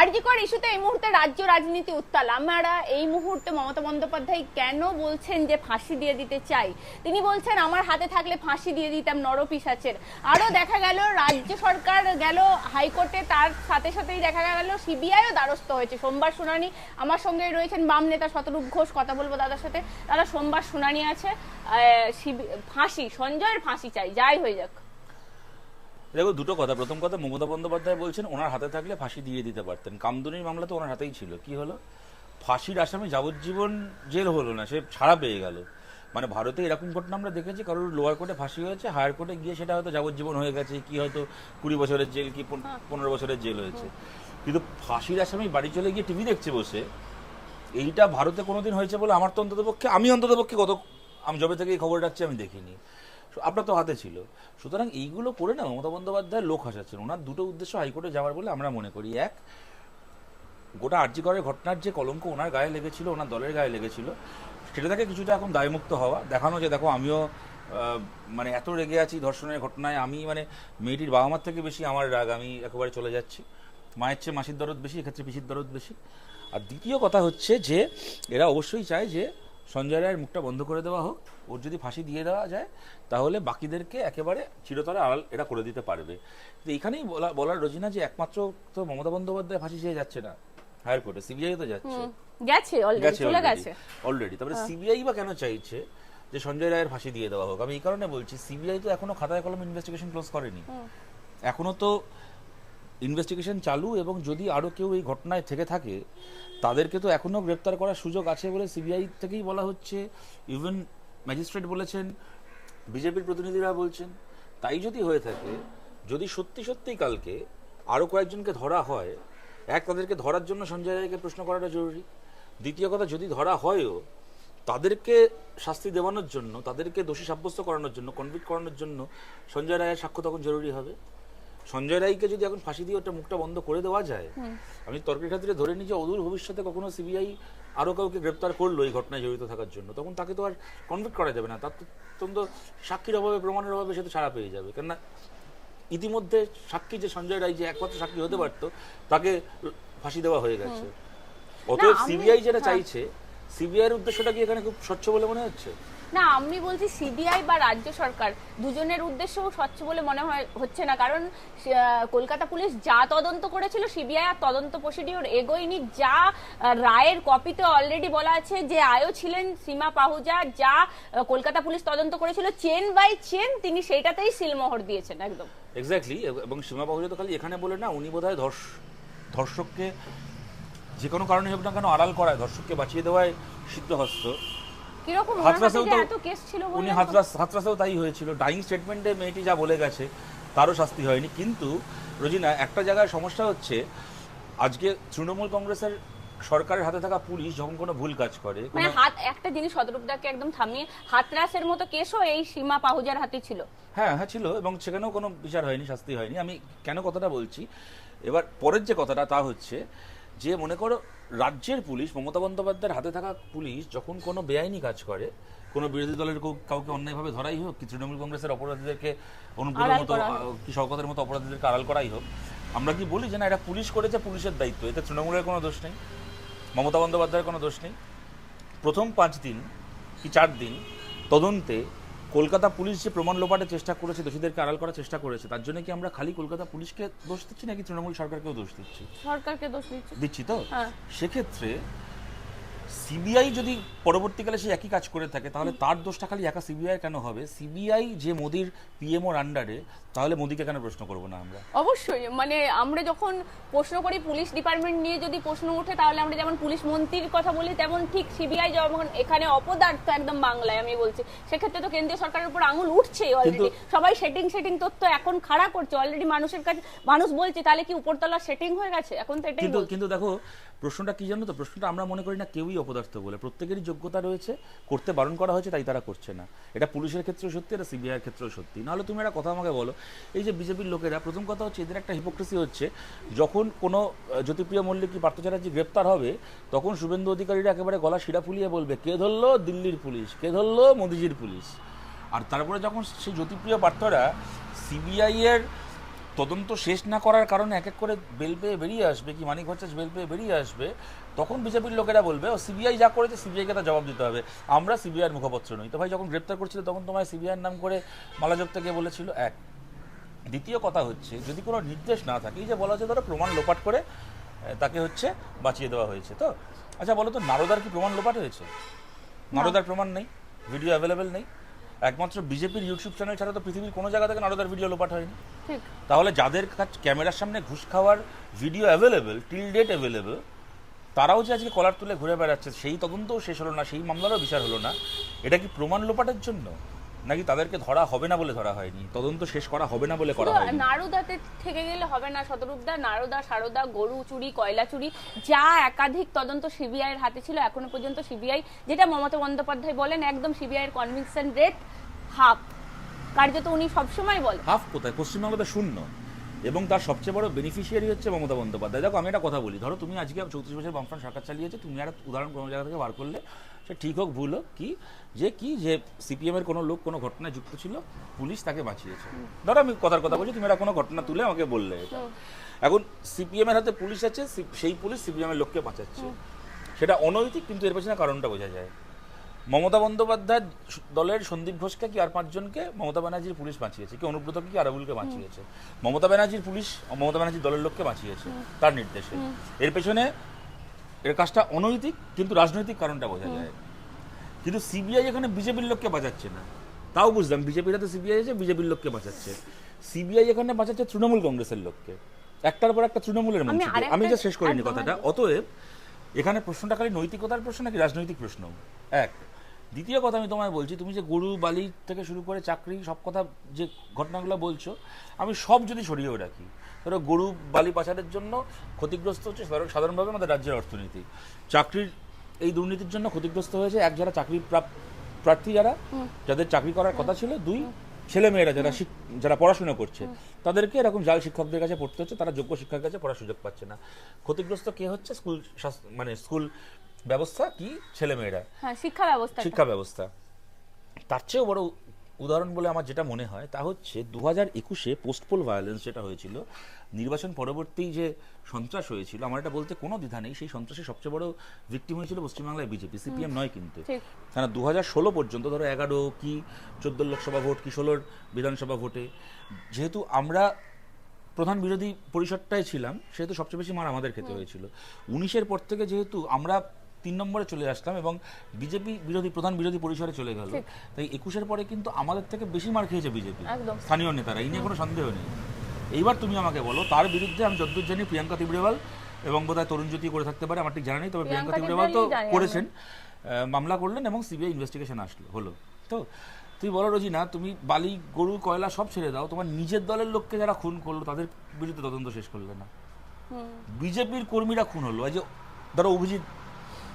আরজিকর ইস্যুতে এই মুহূর্তে রাজ্য রাজনীতি উত্তাল। আমরা এই মুহূর্তে মমতা বন্দ্যোপাধ্যায় কেন বলছেন যে ফাঁসি দিয়ে দিতে চাই? তিনি বলছেন, আমার হাতে থাকলে ফাঁসি দিয়ে দিতাম নরপিসাচের আরও দেখা গেল, রাজ্য সরকার গেল হাইকোর্টে, তার সাথে সাথেই দেখা গেল, সিবিআইও দ্বারস্থ হয়েছে। সোমবার শুনানি, আমার সঙ্গে রয়েছেন বাম নেতা শতরূপ ঘোষ, কথা বলব দাদার সাথে। দাদা, সোমবার শুনানি আছে ফাঁসি, সঞ্জয়ের ফাঁসি চাই, যাই হয়ে যাক। দেখো দুটো কথা। প্রথম কথা মমতা বন্দ্যোপাধ্যায় বলছেন ওনার হাতে থাকলে ফাঁসি দিয়ে দিতে পারতেন। কামদুনির মামলা তো ওনার হাতেই ছিল। কি হলো? ফাঁসির আসামি যাবজ্জীবন জেল হলো না সে ছাড়া পেয়ে গেল। মানে ভারতে এরকম ঘটনা আমরা দেখেছি কারোর লোয়ার কোর্টে ফাঁসি হয়েছে হায়ার কোর্টে গিয়ে সেটা হয়তো যাবজ্জীবন হয়ে গেছে কি হয়তো কুড়ি বছরের জেল কি পন- পনেরো বছরের জেল হয়েছে। কিন্তু ফাঁসির আসামি বাড়ি চলে গিয়ে টিভি দেখছে বসে এইটা ভারতে কোনোদিন হয়েছে বলে আমার তো অন্তত পক্ষে আমি অন্তত পক্ষে গত আমি জবে থেকে এই খবর রাখছি আমি দেখিনি। আপনার তো হাতে ছিল। সুতরাং এইগুলো করে না মমতা বন্দ্যোপাধ্যায় লোক হাসাচ্ছেন। ওনার দুটো উদ্দেশ্য হাইকোর্টে যাওয়ার বলে আমরা মনে করি। এক, গোটা আর্যিকরের ঘটনার যে কলঙ্ক ওনার গায়ে লেগেছিল, ওনার দলের গায়ে লেগেছিল, সেটা থেকে কিছুটা এখন দায়মুক্ত হওয়া। দেখানো যে দেখো আমিও মানে এত রেগে আছি ধর্ষণের ঘটনায়, আমি মানে মেয়েটির বাবা মার থেকে বেশি আমার রাগ, আমি একেবারে চলে যাচ্ছি। মায়ের চেয়ে মাসির দরদ বেশি, এক্ষেত্রে পিসির দরদ বেশি। আর দ্বিতীয় কথা হচ্ছে যে, এরা অবশ্যই চায় যে সঞ্জয় রায়ের মুখটা বন্ধ করে দেওয়া হোক ওর যদি ফাঁসি দিয়ে দেওয়া যায় তাহলে বাকিদেরকে একেবারে চিরতরে আড়াল এটা করে দিতে পারবে। তো এখানেই বলা বলার রোজিনা যে একমাত্র তো মমতা বন্দ্যোপাধ্যায় ফাঁসি চেয়ে যাচ্ছে না হায়ার কোর্টে সিবিআই তো যাচ্ছে। গেছে অলরেডি চলে গেছে। অলরেডি তারপরে সিবিআই বা কেন চাইছে যে সঞ্জয় রায়ের ফাঁসি দিয়ে দেওয়া হোক? আমি এই কারণে বলছি সিবিআই তো এখনও খাতায় কলম ইনভেস্টিগেশন ক্লোজ করেনি। এখনও তো ইনভেস্টিগেশন চালু এবং যদি আরও কেউ এই ঘটনায় থেকে থাকে, তাদেরকে তো এখনও গ্রেপ্তার করার সুযোগ আছে বলে সিবিআই থেকেই বলা হচ্ছে। ইভেন ম্যাজিস্ট্রেট বলেছেন বিজেপির প্রতিনিধিরা বলছেন, তাই যদি হয়ে থাকে, যদি সত্যি সত্যিই কালকে আরও কয়েকজনকে ধরা হয়, এক তাদেরকে ধরার জন্য সঞ্জয় রায়কে প্রশ্ন করাটা জরুরি। দ্বিতীয় কথা, যদি ধরা হয়ও, তাদেরকে শাস্তি দেওয়ানোর জন্য, তাদেরকে দোষী সাব্যস্ত করানোর জন্য কনভিক্ট করানোর জন্য সঞ্জয় রায়ের সাক্ষ্য তখন জরুরি হবে। সঞ্জয় রায়কে যদি এখন ফাঁসি দিয়ে ওটা মুখটা বন্ধ করে দেওয়া যায় আমি তর্কের ক্ষেত্রে ধরে নিই যে অদূর ভবিষ্যতে কখনো সিবিআই আরও কাউকে গ্রেপ্তার করল এই ঘটনায় জড়িত থাকার জন্য তখন তাকে তো আর কনভিক্ট করা যাবে না। তার তো তখন সাক্ষীর অভাবে প্রমাণের অভাবে সে তো ছাড়া পেয়ে যাবে। কেননা ইতিমধ্যে সাক্ষী যে সঞ্জয় রায় যে একমাত্র সাক্ষী হতে পারতো তাকে ফাঁসি দেওয়া হয়ে গেছে। অতএব সিবিআই যেটা হ্যাঁ। চাইছে সিবিআই এর উদ্দেশ্যটা কি এখানে খুব স্বচ্ছ বলে মনে হচ্ছে? না, আমি বলছি সিবিআই বা রাজ্য সরকার দুজনের উদ্দেশ্যও স্বচ্ছ বলে মনে হয়, হচ্ছে না। কারণ কলকাতা পুলিশ যা তদন্ত করেছিল, সিবিআই আর তদন্ত প্রসিডিওর এগোয়নি। যা রায়ের কপিতে অলরেডি বলা আছে যে আয়ও ছিলেন সীমা পাহুজা, যা কলকাতা পুলিশ তদন্ত করেছিল, চেন বাই চেন তিনি সেইটাতেই সিলমোহর দিয়েছেন, একদম। এক্স্যাক্টলি এবং সীমা পাহুজা তো খালি এখানে বলে না, উনি বোধহয় ধর্ষ, ধর্ষককে যে কোনো কারণে হোক না কেন আড়াল করায়, ধর্ষককে বাঁচিয়ে দেওয়ায় সিদ্ধহস্ত। কীরকম হাতরাসেও তো এত কেস ছিল উনি হাতরাস হাতরাসেও তাই হয়েছিল। ডাইং স্টেটমেন্টে মেয়েটি যা বলে গেছে তারও শাস্তি হয়নি। কিন্তু রোজিনা একটা জায়গায় সমস্যা হচ্ছে আজকে তৃণমূল কংগ্রেসের সরকারের হাতে থাকা পুলিশ যখন কোনো ভুল কাজ করে মানে হাত একটা জিনিস শতরূপদাকে একদম থামিয়ে হাতরাসের মতো কেসও এই সীমা পাহুজার হাতে ছিল। হ্যাঁ হ্যাঁ ছিল এবং সেখানেও কোনো বিচার হয়নি শাস্তি হয়নি। আমি কেন কথাটা বলছি? এবার পরের যে কথাটা তা হচ্ছে যে মনে করো রাজ্যের পুলিশ মমতা বন্দ্যোপাধ্যায়ের হাতে থাকা পুলিশ যখন কোনো বেআইনি কাজ করে কোনো বিরোধী দলের কেউ- কাউকে অন্যায়ভাবে ধরাই হোক কি তৃণমূল কংগ্রেসের অপরাধীদেরকে অনুপ্রবের মতো কি শওকতের মতো অপরাধীদেরকে আড়াল করাই হোক আমরা কি বলি যে না এটা পুলিশ করেছে পুলিশের দায়িত্ব এতে তৃণমূলের কোনো দোষ নেই মমতা বন্দ্যোপাধ্যায়ের কোনো দোষ নেই। প্রথম পাঁচ দিন কি চার দিন তদন্তে কলকাতা পুলিশ যে প্রমাণ লোপাটের চেষ্টা করেছে দোষীদেরকে আড়াল করার চেষ্টা করেছে তার জন্য কি আমরা খালি কলকাতা পুলিশকে দোষ দিচ্ছি নাকি তৃণমূল সরকারকেও দোষ দিচ্ছি? সরকারকে দোষ দিচ্ছি। দিচ্ছি তো? হ্যাঁ। সেক্ষেত্রে সিবিআই যদি পরবর্তীকালে সে একই কাজ করে থাকে তাহলে তার দোষটা খালি একা সিবিআই কেন হবে? সিবিআই যে মোদির পিএমওর আন্ডারে তাহলে মোদিকে কেন প্রশ্ন করব না আমরা? অবশ্যই মানে আমরা যখন প্রশ্ন করি পুলিশ ডিপার্টমেন্ট নিয়ে যদি প্রশ্ন ওঠে তাহলে আমরা যেমন পুলিশ মন্ত্রীর কথা বলি তেমন ঠিক সিবিআই যেমন এখানে অপদার্থ একদম বাংলায় আমি বলছি সেক্ষেত্রে তো কেন্দ্রীয় সরকারের উপর আঙুল উঠছে অলরেডি সবাই সেটিং সেটিং তথ্য এখন খাড়া করছে অলরেডি মানুষের কাছে মানুষ বলছে তাহলে কি উপরতলা সেটিং হয়ে গেছে? এখন তো এটাই কিন্তু কিন্তু দেখো প্রশ্নটা কি জানো তো? প্রশ্নটা আমরা মনে করি না কেউই অপদার্থ বলে প্রত্যেকেরই যোগ্যতা রয়েছে, করতে বারণ করা হয়েছে, তাই তারা করছে না। এটা পুলিশের ক্ষেত্রেও সত্যি, এটা সিবিআইয়ের ক্ষেত্রেও সত্যি। নাহলে তুমি একটা কথা আমাকে বলো, এই যে বিজেপির লোকেরা, প্রথম কথা হচ্ছে এদের একটা হিপোক্রেসি হচ্ছে, যখন কোনো জ্যোতিপ্রিয় মল্লিক কি পার্থ চ্যাটার্জি গ্রেপ্তার হবে, তখন শুভেন্দু অধিকারীরা একেবারে গলা শিরা ফুলিয়ে বলবে, কে ধরলো? দিল্লির পুলিশ। কে ধরলো? মোদিজির পুলিশ। আর তারপরে যখন সেই জ্যোতিপ্রিয় পার্থরা সিবিআইয়ের এর তদন্ত শেষ না করার কারণে এক এক করে বেল পেয়ে বেরিয়ে আসবে কি মানিক ভট্টাচ বেল পেয়ে বেরিয়ে আসবে তখন বিজেপির লোকেরা বলবে ও সিবিআই যা করেছে সিবিআইকে তার জবাব দিতে হবে। আমরা সিবিআইয়ের মুখপত্র নই। তো ভাই যখন গ্রেপ্তার করছিল তখন তোমায় সিবিআইয়ের নাম করে মালা জপ্তে গিয়ে বলেছিল এক দ্বিতীয় কথা হচ্ছে যদি কোনো নির্দেশ না থাকে এই যে বলা হচ্ছে ধরো প্রমাণ লোপাট করে তাকে হচ্ছে বাঁচিয়ে দেওয়া হয়েছে তো? আচ্ছা বলো তো নারদার কি প্রমাণ লোপাট হয়েছে? নারদার প্রমাণ নেই ভিডিও অ্যাভেলেবেল নেই। একমাত্র বিজেপির ইউটিউব চ্যানেল ছাড়া তো পৃথিবীর কোনো জায়গা থেকে নারদার ভিডিও লোপাট হয়নি। ঠিক। তাহলে যাদের কাছে ক্যামেরার সামনে ঘুষ খাওয়ার video available till date available তারাও যে আজকে কলার তুলে ঘুরে বেড়াচ্ছে সেই তদন্তও শেষ হলো না সেই মামলারও বিচার হলো না এটা কি প্রমাণ লোপাটের জন্য? নাকি তাদেরকে ধরা হবে না বলে ধরা হয়নি? তদন্ত শেষ করা হবে না বলে করা হয়নি? নারুদাতে থেকে গেলে হবে না শতরূপদা নারুদা সারদা গরু চুরি কয়লা চুরি যা একাধিক তদন্ত সিবিআই এর হাতে ছিল এখনও পর্যন্ত সিবিআই যেটা মমতা বন্দ্যোপাধ্যায় বলেন একদম সিবিআই এর কনভিকশন রেট হাফ কার্যত উনি সবসময় বলেন। হাফ কোথায়? পশ্চিমবাংলাতে শূন্য। এবং তার সবচেয়ে বড় বেনিফিশিয়ারি হচ্ছে মমতা বন্দ্যোপাধ্যায়। দেখো আমি একটা কথা বলি ধরো তুমি আজকে চৌত্রিশ বছর বামফ্রন্ট সরকার চালিয়েছে তুমি একটা উদাহরণ কোনো জায়গা থেকে বার করলে সে ঠিক হোক ভুল হোক কি? যে কি যে সিপিএম এর কোনো লোক কোনো ঘটনায় যুক্ত ছিল পুলিশ তাকে বাঁচিয়েছে। ধরো আমি কথার কথা বলছি তুমি একটা কোনো ঘটনা তুলে আমাকে বললে। এটা এখন সিপিএম এর হাতে পুলিশ আছে সেই পুলিশ সিপিএম এর লোককে বাঁচাচ্ছে। সেটা অনৈতিক কিন্তু এর পেছনে কারণটা বোঝা যায়। মমতা বন্দ্যোপাধ্যায় দলের সন্দীপ ঘোষকে কি আর পাঁচজনকে? মমতা ব্যানার্জির পুলিশ বাঁচিয়েছে। কি? অনুব্রতকে কি? আরাবুলকে বাঁচিয়েছে। মমতা ব্যানার্জির পুলিশ মমতা ব্যানার্জির দলের লোককে বাঁচিয়েছে তার নির্দেশে। এর পেছনে এর কাজটা অনৈতিক কিন্তু রাজনৈতিক কারণটা বোঝা যায়। কিন্তু সিবিআই এখানে বিজেপির লোককে বাঁচাচ্ছে না। তাও বুঝলাম বিজেপির হাতে সিবিআই আছে বিজেপির লোককে বাঁচাচ্ছে। সিবিআই এখানে বাঁচাচ্ছে তৃণমূল কংগ্রেসের লোককে। একটার পর একটা তৃণমূলের মন্ত্রী আমি যা শেষ করিনি কথাটা। অতএব এখানে প্রশ্নটা খালি নৈতিকতার প্রশ্ন নাকি রাজনৈতিক প্রশ্ন? এক। দ্বিতীয় কথা আমি তোমায় বলছি তুমি যে গরু বালি থেকে শুরু করে চাকরি সব কথা যে ঘটনাগুলো বলছো আমি সব যদি সরিয়েও রাখি ধরো গরু বালি পাচারের জন্য ক্ষতিগ্রস্ত হচ্ছে সাধারণভাবে আমাদের রাজ্যের অর্থনীতি। চাকরির এই দুর্নীতির জন্য ক্ষতিগ্রস্ত হয়েছে এক যারা চাকরি প্রার্থী যারা যাদের চাকরি করার কথা ছিল দুই ছেলে মেয়েরা যারা যারা পড়াশোনা করছে তাদেরকে এরকম জাল শিক্ষকদের কাছে পড়তে হচ্ছে তারা যোগ্য শিক্ষকের কাছে পড়ার সুযোগ পাচ্ছে না। ক্ষতিগ্রস্ত কে হচ্ছে? স্কুল মানে স্কুল ব্যবস্থা কি ছেলে মেয়েরা? হ্যাঁ শিক্ষা ব্যবস্থা শিক্ষা ব্যবস্থা। তার চেয়েও বড় উদাহরণ বলে আমার যেটা মনে হয় তা হচ্ছে দু হাজার একুশে পোস্টপোল ভায়োলেন্স যেটা হয়েছিল নির্বাচন পরবর্তী যে সন্ত্রাস হয়েছিল আমার এটা বলতে কোনো দ্বিধা নেই সেই সন্ত্রাসের সবচেয়ে বড় ভিক্টিম হয়েছিল পশ্চিমবাংলায় বিজেপি সিপিএম নয় কিন্তু। কেন দু হাজার ষোলো পর্যন্ত ধরো এগারো কি চোদ্দ লোকসভা ভোট কি ষোলোর বিধানসভা ভোটে যেহেতু আমরা প্রধান বিরোধী পরিষদটাই ছিলাম সেহেতু সবচেয়ে বেশি মার আমাদের খেতে হয়েছিল। উনিশের পর থেকে যেহেতু আমরা তিন নম্বরে চলে আসলাম এবং বিজেপি বিরোধী প্রধান বিরোধী পরিসরে চলে গেল। তাই একুশের পরে কিন্তু আমাদের থেকে বেশি মার খেয়েছে বিজেপি। স্থানীয় নেতারা এই নিয়ে কোনো সন্দেহ নেই। এইবার তুমি আমাকে বলো তার বিরুদ্ধে আমি যদ্দূর জানি প্রিয়াঙ্কা তিবড়েওয়াল এবং বোধহয় তরুণ জ্যোতি করে থাকতে পারে আমার ঠিক জানা নেই তবে প্রিয়াঙ্কা তিবড়েওয়াল তো। করেছেন। মামলা করলেন এবং সিবিআই ইনভেস্টিগেশন আসলো হলো। তো তুই বলো রোজিনা তুমি বালি গরু কয়লা সব ছেড়ে দাও তোমার নিজের দলের লোককে যারা খুন করল তাদের বিরুদ্ধে তদন্ত শেষ করলে না। বিজেপির কর্মীরা খুন হলো এই যে ধরো অভিজিৎ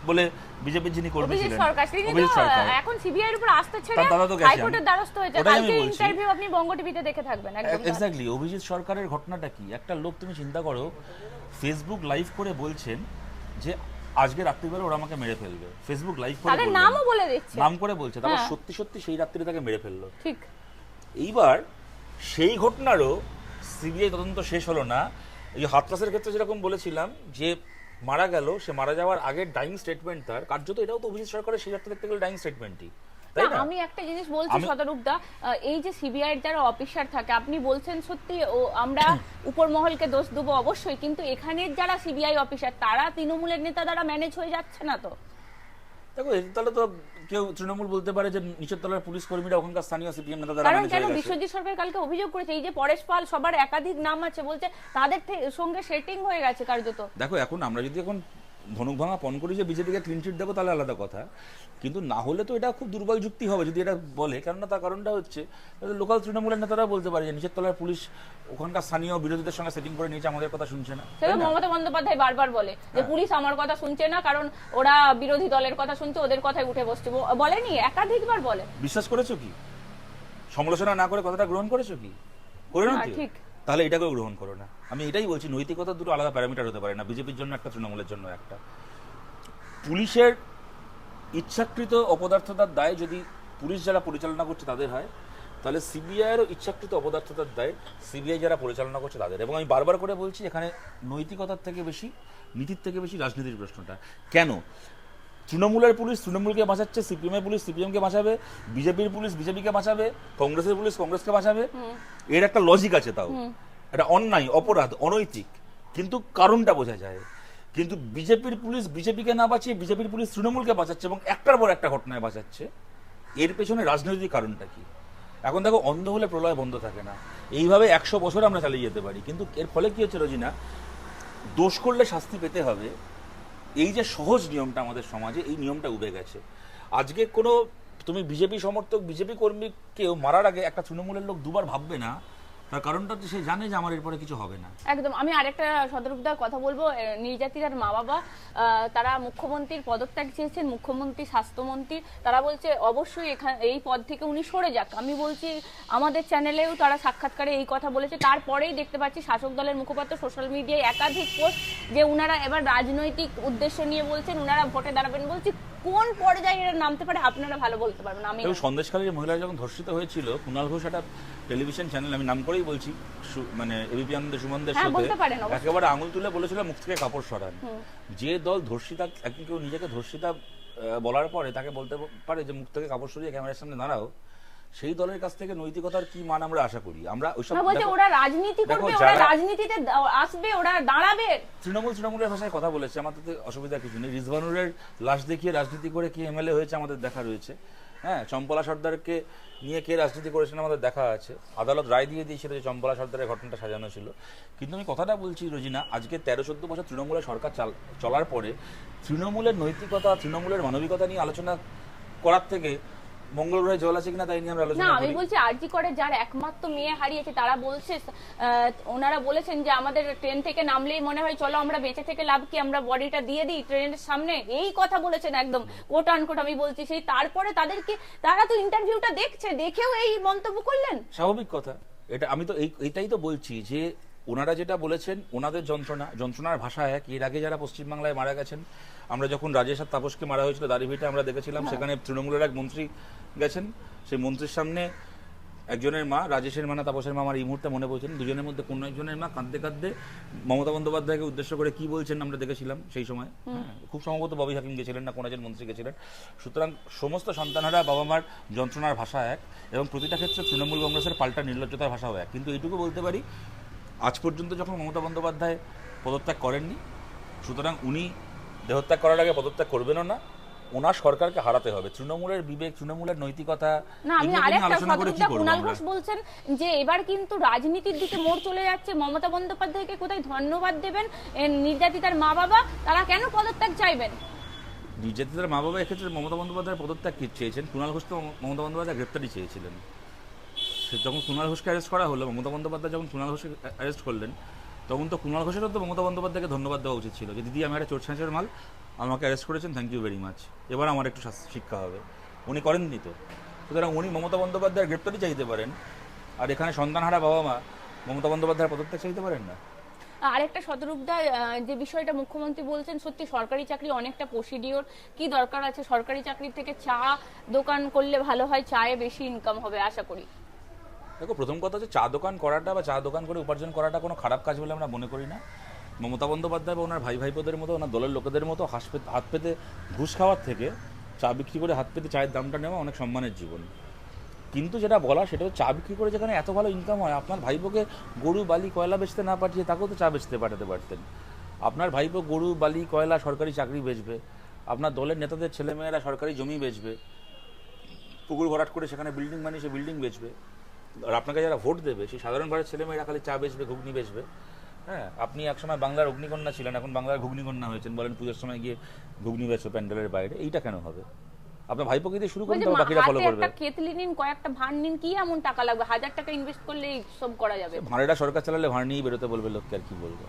বলে বিজেপির যিনি কর্মী অভিজিৎ ছিলেন সরকার তিনি তো অভিজিৎ সরকার এখন সিবিআই এর উপর আস্থা ছেড়ে তার দাদা তো গেছে, হাইকোর্টের দ্বারস্থ হয়েছে। কালকে ইন্টারভিউ আপনি বঙ্গ টিভিতে দেখে থাকবেন একদম এক্স্যাক্টলি অভিজিৎ সরকারের ঘটনাটা কি? একটা লোক তুমি চিন্তা করো ফেসবুক লাইভ করে বলছেন যে আজকে রাত্রিবেলা ওরা আমাকে মেরে ফেলবে। ফেসবুক লাইভ করে নামও বলে দিচ্ছে। নাম করে বলছে তারপর হ্যাঁ। সত্যি সত্যি সেই রাত্রিরে তাকে মেরে ফেলল। ঠিক। এইবার সেই ঘটনারও সিবিআই তদন্ত শেষ হলো না। এই হাতরাসের ক্ষেত্রে যেরকম বলেছিলাম যে মারা গেল সে মারা যাওয়ার আগে ডাইং স্টেটমেন্ট তার। কার্যত এটাও তো অভিজিৎ সরকারের সেই দেখতে গেলে ডাইং স্টেটমেন্টই আমি একটা জিনিস বলছি সদারূপদা এই যে সিবিআই এর যারা অফিসার থাকে আপনি বলছেন সত্যি ও আমরা উপর মহলকে দোষ দেবো অবশ্যই কিন্তু এখানের যারা সিবিআই অফিসার তারা তৃণমূলের নেতা দ্বারা ম্যানেজ হয়ে যাচ্ছে না তো? দেখো এর তাহলে তো কেউ তৃণমূল বলতে পারে যে নিচের তলার পুলিশ কর্মীরা ওখানকার স্থানীয় সিপিএম নেতা কারণ কেন? বিশ্বজিৎ সরকার কালকে অভিযোগ করেছে এই যে পরেশ পাল সবার একাধিক নাম আছে বলছে তাদের সঙ্গে সেটিং হয়ে গেছে কার্যত। দেখো এখন আমরা যদি এখন ধনুক ভাঙা পণ করি যে বিজেপিকে ক্লিন চিট দেবো তাহলে আলাদা কথা। কিন্তু না হলে তো এটা খুব দুর্বল যুক্তি হবে যদি এটা বলে। কেননা তার কারণটা হচ্ছে লোকাল তৃণমূলের নেতারা বলতে পারে যে নিচের তলার পুলিশ ওখানকার স্থানীয় বিরোধীদের সঙ্গে সেটিং করে নিয়েছে আমাদের কথা শুনছে না। সেটা মমতা বন্দ্যোপাধ্যায় বারবার বলে যে হ্যাঁ। পুলিশ আমার কথা শুনছে না কারণ ওরা বিরোধী দলের কথা শুনছে ওদের কথায় উঠে বসছে। বলেনি একাধিকবার বলে। বিশ্বাস করেছ কি? সমালোচনা না করে কথাটা গ্রহণ করেছ কি? করে না, ঠিক। তাহলে এটাকেও গ্রহণ করো না। আমি এটাই বলছি, নৈতিকতা দুটো আলাদা প্যারামিটার হতে পারে না, বিজেপির জন্য একটা, তৃণমূলের জন্য একটা। পুলিশের ইচ্ছাকৃত অপদার্থতার দায় যদি পুলিশ যারা পরিচালনা করছে তাদের হয়, তাহলে সিবিআইয়েরও ইচ্ছাকৃত অপদার্থতার দায় সিবিআই যারা পরিচালনা করছে তাদের। এবং আমি বারবার করে বলছি, এখানে নৈতিকতার থেকে বেশি, নীতির থেকে বেশি রাজনীতির প্রশ্নটা। কেন? তৃণমূলের পুলিশ তৃণমূলকে বাঁচাচ্ছে সিপিএমের পুলিশ সিপিএমকে বাঁচাবে বিজেপির পুলিশ বিজেপিকে বাঁচাবে কংগ্রেসের পুলিশ কংগ্রেসকে বাঁচাবে। এর একটা লজিক আছে তাও। এটা অন্যায় অপরাধ অনৈতিক। কিন্তু কারণটা বোঝা যায়। কিন্তু বিজেপির পুলিশ বিজেপিকে না বাঁচিয়ে বিজেপির পুলিশ তৃণমূলকে বাঁচাচ্ছে এবং একটার পর একটা ঘটনায় বাঁচাচ্ছে এর পেছনে রাজনৈতিক কারণটা কি? এখন দেখো অন্ধ হলে প্রলয় বন্ধ থাকে না। এইভাবে একশো বছর আমরা চালিয়ে যেতে পারি। কিন্তু এর ফলে কি হচ্ছে রোজিনা? দোষ করলে শাস্তি পেতে হবে। এই যে সহজ নিয়মটা আমাদের সমাজে, এই নিয়মটা উবে গেছে। আজকে কোনো, তুমি বিজেপি সমর্থক, বিজেপি কর্মীকেও মারার আগে একটা তৃণমূলের লোক দুবার ভাববে না তার কারণটা সে জানে যে আমার এরপরে কিছু হবে না। একদম। আমি আরেকটা সদরূপদার কথা বলব। নির্যাতিতার মা বাবা তারা মুখ্যমন্ত্রীর পদত্যাগ চেয়েছেন, মুখ্যমন্ত্রী, স্বাস্থ্যমন্ত্রী। তারা বলছে, অবশ্যই এখানে এই পদ থেকে উনি সরে যাক। আমি বলছি, আমাদের চ্যানেলেও তারা সাক্ষাৎকারে এই কথা বলেছে। তারপরেই দেখতে পাচ্ছি শাসক দলের মুখপাত্র সোশ্যাল মিডিয়ায় একাধিক পোস্ট যে উনারা এবার রাজনৈতিক উদ্দেশ্য নিয়ে বলছেন, উনারা ভোটে দাঁড়াবেন বলছি কোন পর্যায়ে এরা নামতে পারে আপনারা ভালো বলতে পারবেন আমি এবং সন্দেশখালীর মহিলা যখন ধর্ষিত হয়েছিল কুণাল ঘোষ একটা টেলিভিশন চ্যানেল আমি নাম করেই বলছি মানে এবিপি আনন্দ সুমনদের হ্যাঁ, সাথে। একেবারে আঙুল তুলে বলেছিল মুখ থেকে কাপড় সরান। যে দল ধর্ষিতা একদিন কেউ নিজেকে ধর্ষিতা বলার পরে তাকে বলতে পারে যে মুখ থেকে কাপড় সরিয়ে ক্যামেরার সামনে দাঁড়াও। সেই দলের কাছ থেকে নৈতিকতার কি মান আমরা আশা করি? আমরা ওইসব দেখো, ওরা রাজনীতি করবে ওরা রাজনীতিতে আসবে ওরা দাঁড়াবে। তৃণমূল তৃণমূলের ভাষায় কথা বলেছে তাতে অসুবিধা কিছু নেই। রিজভানুরের লাশ দেখিয়ে রাজনীতি করে কি এমএলএ হয়েছে আমাদের দেখা রয়েছে। হ্যাঁ চম্পলা সর্দারকে নিয়ে কে রাজনীতি করেছেন আমাদের দেখা আছে। আদালত রায় দিয়ে দিয়েছিল যে চম্পলা সর্দারের ঘটনাটা সাজানো ছিল। কিন্তু আমি কথাটা বলছি রোজিনা আজকে তেরো চোদ্দ বছর তৃণমূলের সরকার চলার পরে তৃণমূলের নৈতিকতা তৃণমূলের মানবিকতা নিয়ে আলোচনা করার থেকে মঙ্গল গ্রহে জল আছে কিনা তাই নিয়ে আমরা আলোচনা না আমি বলছি আরজি করে যার একমাত্র মেয়ে হারিয়েছে তারা বলছে ওনারা বলেছেন যে আমাদের ট্রেন থেকে নামলেই মনে হয় চলো আমরা বেঁচে থেকে লাভ কি আমরা বডিটা দিয়ে দিই ট্রেনের সামনে? এই কথা বলেছেন একদম কোট আনকোট আমি বলছি। সেই তারপরে তাদেরকে তারা তো ইন্টারভিউটা দেখছে দেখেও এই মন্তব্য করলেন। স্বাভাবিক কথা। এটা আমি তো এই এটাই তো বলছি যে ওনারা যেটা বলেছেন ওনাদের যন্ত্রণা যন্ত্রণার ভাষা এক। এর আগে যারা পশ্চিমবাংলায় মারা গেছেন আমরা যখন রাজেশ আর তাপসকে মারা হয়েছিল দাঁড়িভিটে আমরা দেখেছিলাম সেখানে তৃণমূলের এক মন্ত্রী গেছেন। সেই মন্ত্রীর সামনে একজনের মা রাজেশের মা না তাপসের মা আমার এই মুহূর্তে মনে পড়ছেন দুজনের মধ্যে কোনো একজনের মা কাঁদতে কাঁদতে মমতা বন্দ্যোপাধ্যায়কে উদ্দেশ্য করে কি বলছেন আমরা দেখেছিলাম সেই সময়। হ্যাঁ, খুব সম্ভবত ববি হাকিম গেছিলেন না কোন একজন মন্ত্রী গেছিলেন। সুতরাং সমস্ত সন্তানেরা বাবা মার যন্ত্রণার ভাষা এক এবং প্রতিটা ক্ষেত্রে তৃণমূল কংগ্রেসের পাল্টা নির্লজ্জতার ভাষাও এক। কিন্তু এইটুকু বলতে পারি আজ পর্যন্ত যখন মমতা বন্দ্যোপাধ্যায় পদত্যাগ করেননি সুতরাং উনি দেহত্যাগ করার আগে পদত্যাগ করবেনও না ওনার সরকারকে হারাতে হবে। তৃণমূলের বিবেক তৃণমূলের নৈতিকতা না আমি আরেকটা কুণাল ঘোষ বলছেন যে এবার কিন্তু রাজনীতির দিকে মোড় চলে যাচ্ছে। মমতা বন্দ্যোপাধ্যায়কে কোথায় ধন্যবাদ দেবেন? নির্যাতিতার মা বাবা তারা কেন পদত্যাগ চাইবেন? নির্যাতিতার মা বাবা এক্ষেত্রে মমতা বন্দ্যোপাধ্যায় পদত্যাগ কি চেয়েছেন? কুণাল ঘোষ তো মমতা বন্দ্যোপাধ্যায় গ্রেপ্তারি চেয়েছিলেন। যখন কুণাল ঘোষকে অ্যারেস্ট করা হলো, মমতা বন্দ্যোপাধ্যায় যখন কুণাল ঘোষকে অ্যারেস্ট করলেন, তখন তো কুণাল ঘোষেরও তো মমতা বন্দ্যোপাধ্যায়কে ধন্যবাদ দেওয়া উচিত ছিল যে, দিদি, আমি একটা চোর ছাঁচের মাল, আমাকে অ্যারেস্ট করেছেন থ্যাংক ইউ ভেরি মাচ এবার আমার একটু শিক্ষা হবে। উনি করেননি তো। সুতরাং উনি মমতা বন্দ্যোপাধ্যায়ের গ্রেপ্তারি চাইতে পারেন। আর এখানে সন্তানহারা বাবা মা মমতা বন্দ্যোপাধ্যায়ের পদত্যাগ চাইতে পারেন না? আরেকটা শতরূপদা যে বিষয়টা মুখ্যমন্ত্রী বলছেন, সত্যি সরকারি চাকরি অনেকটা প্রসিডিওর কি দরকার আছে? সরকারি চাকরি থেকে চা দোকান করলে ভালো হয়, চায়ে বেশি ইনকাম হবে, আশা করি। দেখো, প্রথম কথা হচ্ছে চা দোকান করাটা বা চা দোকান করে উপার্জন করাটা কোনো খারাপ কাজ বলে আমরা মনে করি না। মমতা বন্দ্যোপাধ্যায় বা ওনার ভাই ভাইপোদের মতো, ওনার দলের লোকেদের মতো হাস হাত পেতে, ঘুষ খাওয়ার থেকে চা বিক্রি করে হাত পেতে চায়ের দামটা নেওয়া অনেক সম্মানের জীবন। কিন্তু যেটা বলা, সেটা চা বিক্রি করে যেখানে এত ভালো ইনকাম হয়, আপনার ভাইপোকে গরু, বালি, কয়লা বেচতে না পাঠিয়ে তাকেও তো চা বেচতে পাঠাতে পারতেন। আপনার ভাইপো গরু, বালি, কয়লা সরকারি চাকরি বেচবে, আপনার দলের নেতাদের ছেলেমেয়েরা সরকারি জমি বেচবে, পুকুর ভরাট করে সেখানে বিল্ডিং বানিয়ে সে বিল্ডিং বেচবে। আর আপনাকে যারা ভোট দেবে সেই সাধারণ ঘরের ছেলেমেয়েরা খালি চা বেচবে ঘুগনি বেচবে। হ্যাঁ আপনি একসময় বাংলার অগ্নিকন্যা ছিলেন এখন বাংলার ঘুগনিকন্যা হয়েছেন বলেন পুজোর সময় গিয়ে ঘুগনি বেচো প্যান্ডেলের বাইরে এইটা কেন হবে? আপনার ভাইপোকে দিয়ে শুরু করুন তবে বাকিরা ফলো করবে? একটা কেতলি নিন কয়েকটা ভাঁড় নিন কি এমন টাকা লাগবে? হাজার টাকা ইনভেস্ট করলেই সব করা যাবে। ভাড়াটা সরকার চালালে ভাঁড় নিয়ে বেরোতে বলবে লোককে আর কি বলব?